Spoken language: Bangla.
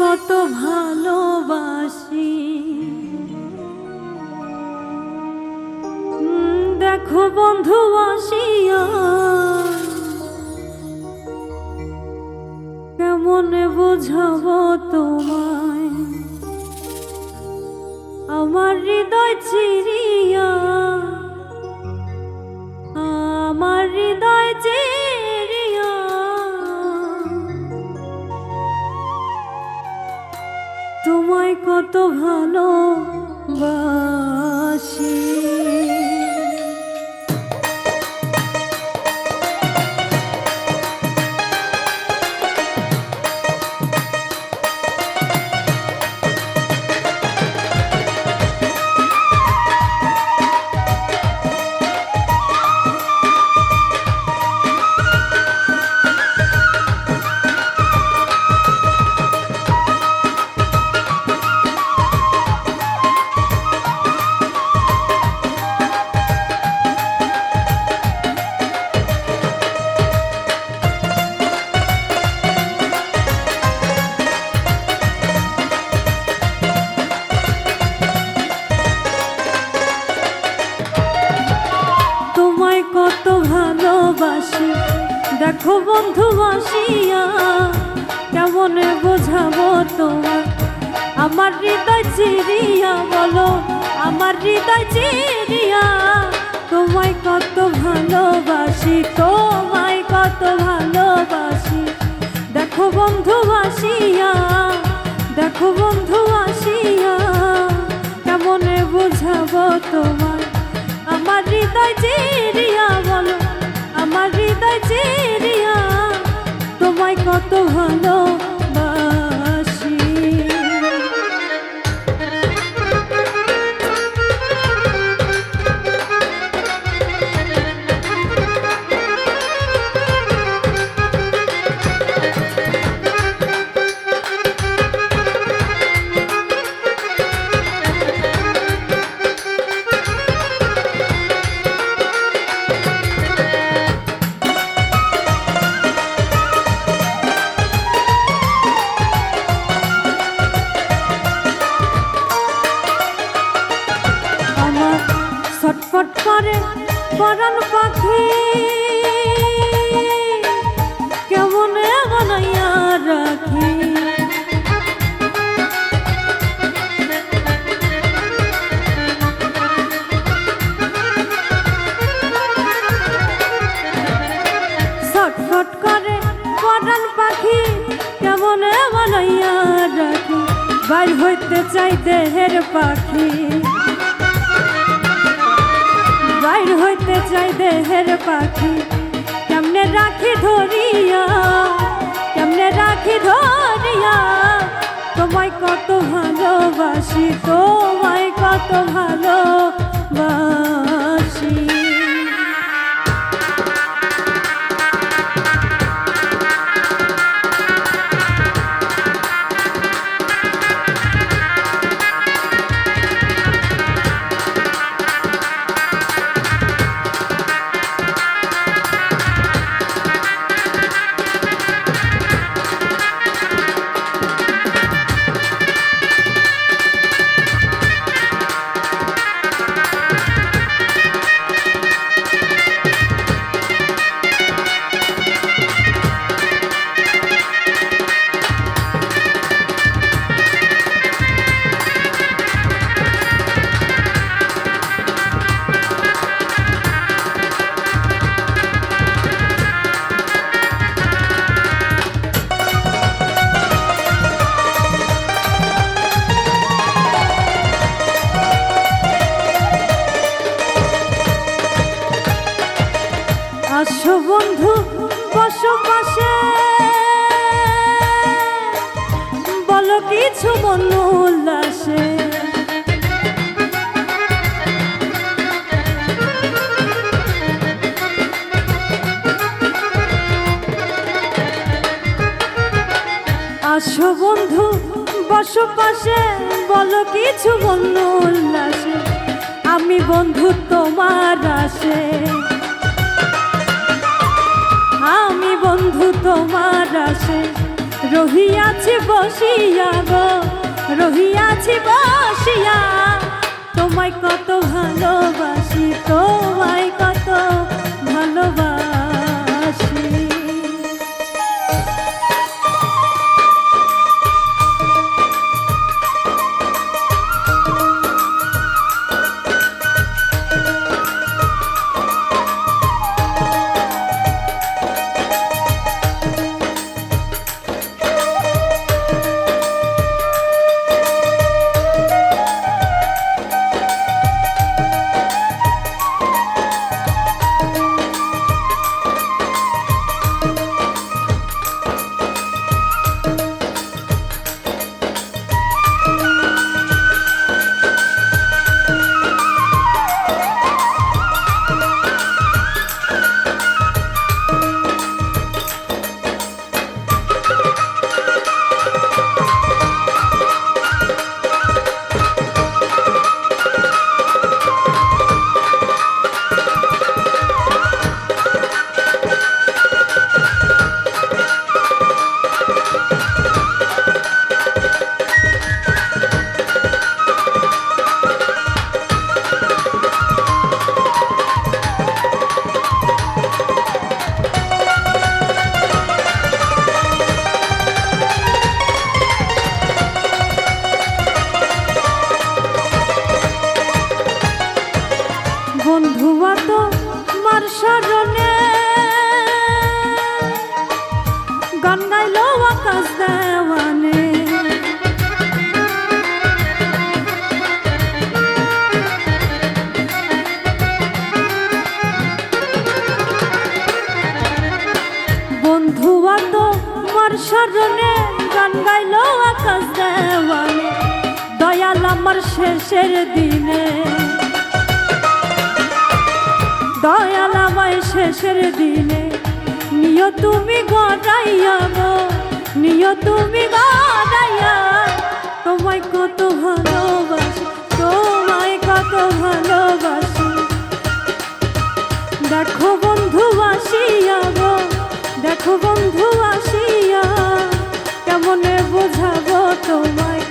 কত ভালোবাসি। দেখো বন্ধু আসিয়া কেমন বুঝাবো তোমায়? আমার হৃদয় চিরিয়া তোমায় কত ভালোবাসি। দেখো বন্ধু আসিয়া, কেমন বোঝাবো তোমার আমার হৃদয় চিরিয়া, বলো, আমার হৃদয় চিরিয়া, তোমায় কত ভালোবাসি, তোমায় কত ভালোবাসি। দেখো বন্ধু আসিয়া, দেখো বন্ধু আসিয়া, কেমন বোঝাবো তোমার হৃদয় চেরিয়া বলো আমার হৃদয় চেরিয়া তোমায় কত ভালোবাসি পরাণ পাখি, কেমন বানাইয়া রাখি? বাইর হইতে চাই দেহের পাখি। বাইর হইতে চাই দেহের পাখি। কেমনে রাখি ধরিয়া, কেমনে রাখি ধরিয়া? তোমায় কত ভালোবাসি, তোমায় কত ভালোবাসি বন্ধু বসো পাশে বলো কিছু মন উল্লাসে। আসো বন্ধু বসো পাশে বলো কিছু মন উল্লাসে। আমি বন্ধু তোমার আসে। আমি বন্ধু তোমার আসে। রহিয়াছি বসিয়া গো, রহিয়াছি বসিয়া। তোমায় কত ভালোবাসি, তোমায় কত ভালোবাসি। বন্ধুয়া তো মার স্মরণে। গান গাইল আকাশ দেওয়ানে। বন্ধুয়া তো স্মরণে গান গাইল আকাশ দেওয়ানে। দয়াল আমার শেষের দিনে। দয়াল আমায় শেষের দিনে। নিয় তুমি গড়াইয়া গো, নিয় তুমি গড়াইয়া। তোমায় কত ভালোবাসি, তোমায় কত ভালোবাসি। দেখো বন্ধু আসিয়া গো, দেখো বন্ধু আসিয়া, কেমনে বোঝাবো তোমায়